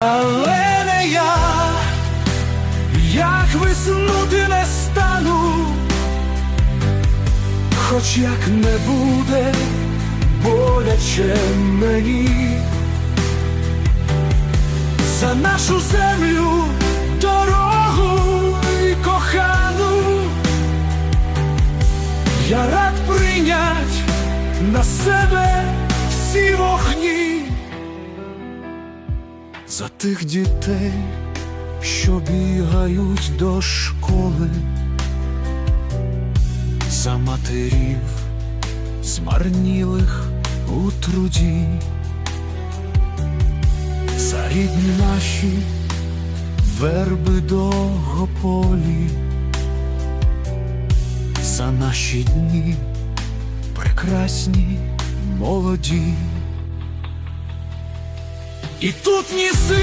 Але не я, як виснути не стану, хоч як не буде боляче мені. За нашу землю дорогу і кохану. Я рад прийнять на себе за тих дітей, що бігають до школи, за матерів, змарнілих у труді, за рідні наші верби довгополі, за наші дні прекрасні молоді. І тут ні сил,